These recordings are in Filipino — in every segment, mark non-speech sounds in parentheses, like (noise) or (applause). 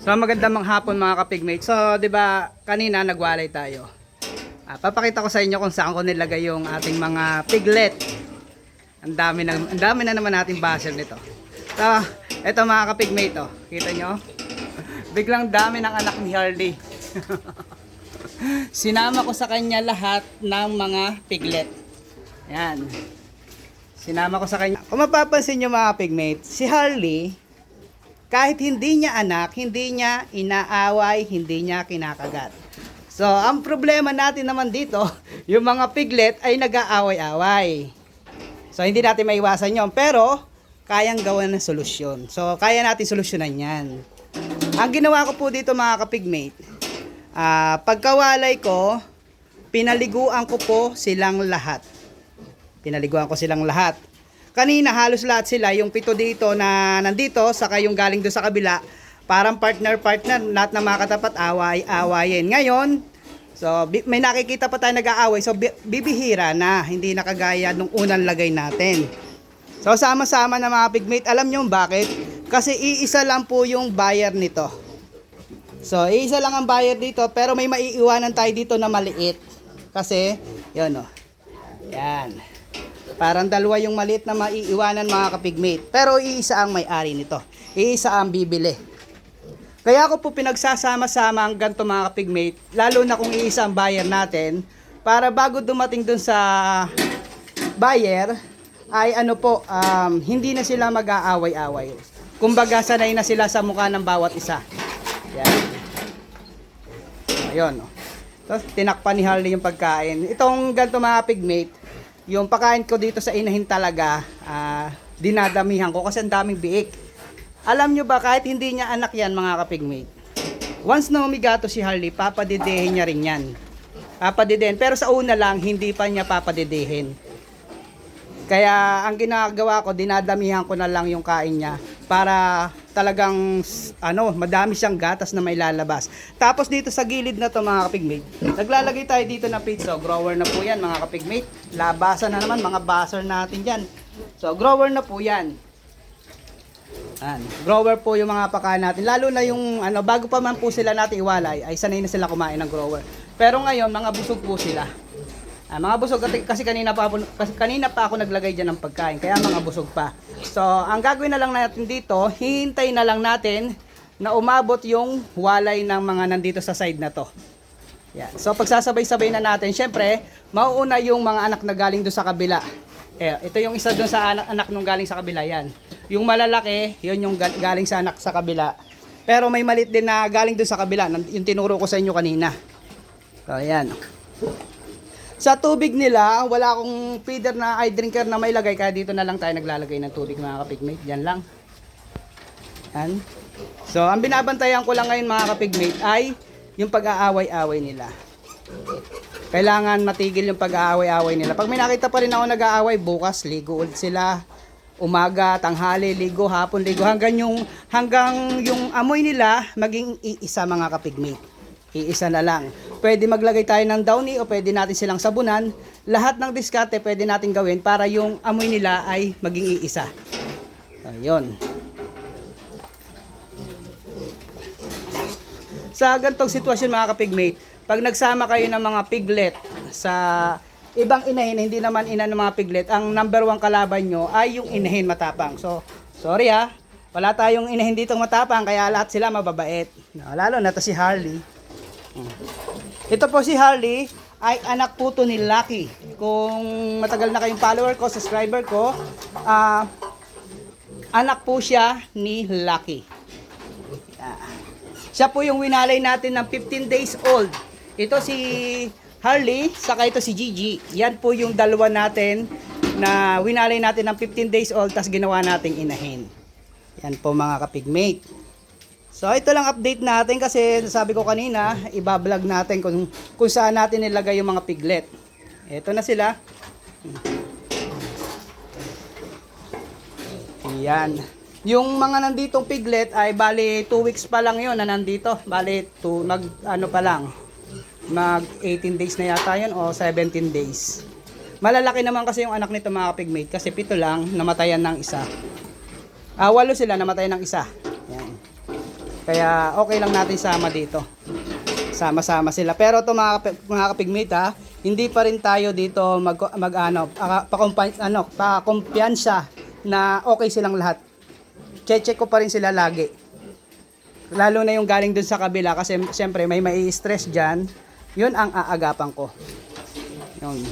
So magandang hapon mga kapigmate. So 'di ba kanina nagwalay tayo. Ah, papakita ko sa inyo kung saan ko nilagay yung ating mga piglet. Ang dami na ang dami na naman nating basher nito. So, eto mga kapigmate oh. Kita nyo? (laughs) Biglang dami ng anak ni Harley. (laughs) Sinama ko sa kanya lahat ng mga piglet. Yan. Sinama ko sa kanya. Kung mapapansin nyo mga pigmate, si Harley, kahit hindi niya anak, hindi niya inaaway, hindi niya kinakagat. So, ang problema natin naman dito, (laughs) yung mga piglet ay nag-aaway-away. So, hindi natin maiwasan yon Pero, kayang gawan ng solusyon. So, kaya natin solusyonan yan. Ang ginawa ko po dito mga kapigmate, ah pagkawalay ko, pinaliguan ko po silang lahat. Pinaliguan ko silang lahat. Kanina halos lahat sila, yung pito dito na nandito, saka yung galing doon sa kabila, parang partner-partner, lahat na mga katapat, away-awayin. Ngayon, so may nakikita pa tayo nag-aaway, so bi- bibihira na, hindi na kagaya nung unang lagay natin. So sama-sama na mga pigmate, alam nyo bakit? Kasi iisa lang po yung buyer nito. So, iisa lang ang buyer dito, pero may maiiwanan tayo dito na maliit. Kasi, yun o. Yan. Parang dalawa yung maliit na maiiwanan mga kapigmate. Pero iisa ang may-ari nito. Iisa ang bibili. Kaya ako po pinagsasama-sama ang ganito mga kapigmate, lalo na kung iisa ang buyer natin, para bago dumating dun sa buyer, ay ano po, um, hindi na sila mag-aaway-away. Kumbaga, sanay na sila sa mukha ng bawat isa. Yan. Ayun. Oh. Tapos, tinakpan ni Harley yung pagkain. Itong ganito mga pigmate, yung pagkain ko dito sa inahin talaga, ah, dinadamihan ko kasi ang daming biik. Alam nyo ba, kahit hindi niya anak yan mga kapigmate, once na umigato si Harley, papadidehin niya rin yan. Papadidehin. Pero sa una lang, hindi pa niya papadidehin. Kaya ang ginagawa ko, dinadamihan ko na lang yung kain niya para talagang ano, madami siyang gatas na may lalabas. Tapos dito sa gilid na to mga kapigmate, naglalagay tayo dito ng pizza. Grower na po yan mga kapigmate. Labasan na naman, mga baser natin dyan. So grower na po yan. Yan. Grower po yung mga pakain natin. Lalo na yung ano, bago pa man po sila natin iwalay, ay sanay na sila kumain ng grower. Pero ngayon, mga busog po sila. Ah, mga busog kasi, kanina pa kasi kanina pa ako naglagay diyan ng pagkain kaya mga busog pa. So, ang gagawin na lang natin dito, hihintay na lang natin na umabot yung walay ng mga nandito sa side na to. Yan. So, pagsasabay-sabay na natin, syempre, mauuna yung mga anak na galing doon sa kabila. Eh, ito yung isa doon sa anak, anak nung galing sa kabila, yan. Yung malalaki, yun yung gal- galing sa anak sa kabila. Pero may malit din na galing doon sa kabila, yung tinuro ko sa inyo kanina. So, yan. Sa tubig nila, wala akong feeder na eye drinker na may lagay, kaya dito na lang tayo naglalagay ng tubig mga kapigmate. Yan lang. Yan. So, ang binabantayan ko lang ngayon mga kapigmate ay yung pag-aaway-away nila. Kailangan matigil yung pag-aaway-away nila. Pag may nakita pa rin ako nag-aaway, bukas ligo ulit sila. Umaga, tanghali, ligo, hapon, ligo. Hanggang yung, hanggang yung amoy nila maging iisa mga kapigmate. Iisa na lang. Pwede maglagay tayo ng downy o pwede natin silang sabunan. Lahat ng diskarte pwede natin gawin para yung amoy nila ay maging iisa. Ayun. Sa gantong sitwasyon mga kapigmate, pag nagsama kayo ng mga piglet sa ibang inahin, hindi naman ina ng mga piglet, ang number one kalaban nyo ay yung inahin matapang. So, sorry ha, wala tayong inahin dito matapang, kaya lahat sila mababait. Lalo na to si Harley. Ito po si Harley ay anak po to ni Lucky. Kung matagal na kayong follower ko, subscriber ko, ah anak po siya ni Lucky. Siya po yung winalay natin ng 15 days old. Ito si Harley, saka ito si Gigi. Yan po yung dalawa natin na winalay natin ng 15 days old tas ginawa nating inahin. Yan po mga kapigmate. So ito lang update natin kasi sabi ko kanina, ibablog natin kung, kung saan natin nilagay yung mga piglet. Ito na sila. Yan. Yung mga nanditong piglet ay bali 2 weeks pa lang yon na nandito. Bali to mag ano pa lang. Mag 18 days na yata yun o 17 days. Malalaki naman kasi yung anak nito mga pigmate kasi pito lang namatayan ng isa. Ah, walo sila namatayan ng isa. Kaya okay lang natin sama dito. Sama-sama sila. Pero to mga, mga kapigmate ha, hindi pa rin tayo dito mag, mag ano, pa, ano, pa kumpiyansa na okay silang lahat. Check ko pa rin sila lagi. Lalo na yung galing dun sa kabila kasi siyempre may mai stress dyan. Yun ang aagapan ko. Yun.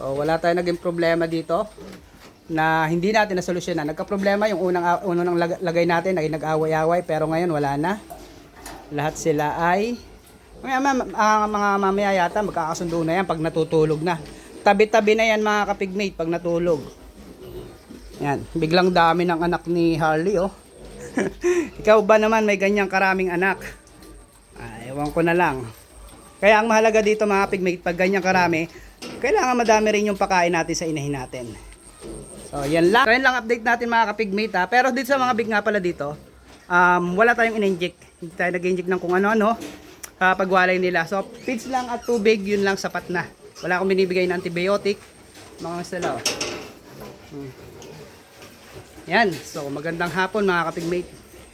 Oh, wala tayong naging problema dito na hindi natin nasolusyonan. Nagka-problema yung unang unang lag- lagay natin ay nag-away-away pero ngayon wala na. Lahat sila ay mga, mga, mga mamaya yata magkakasundo na yan pag natutulog na. Tabi-tabi na yan mga kapigmate pag natulog. Yan, biglang dami ng anak ni Harley oh. (laughs) Ikaw ba naman may ganyang karaming anak? Ah, ewan ko na lang. Kaya ang mahalaga dito mga pigmate, pag ganyan karami, kailangan madami rin yung pakain natin sa inahin natin. So, yan lang. So, yan lang update natin mga kapigmate ha. Pero dito sa mga big nga pala dito, um, wala tayong in-inject. Hindi tayo nag-inject ng kung ano-ano uh, pagwalay nila. So, feeds lang at tubig, yun lang sapat na. Wala akong binibigay na antibiotic. Mga sila. oh. Hmm. Yan. So, magandang hapon mga kapigmate.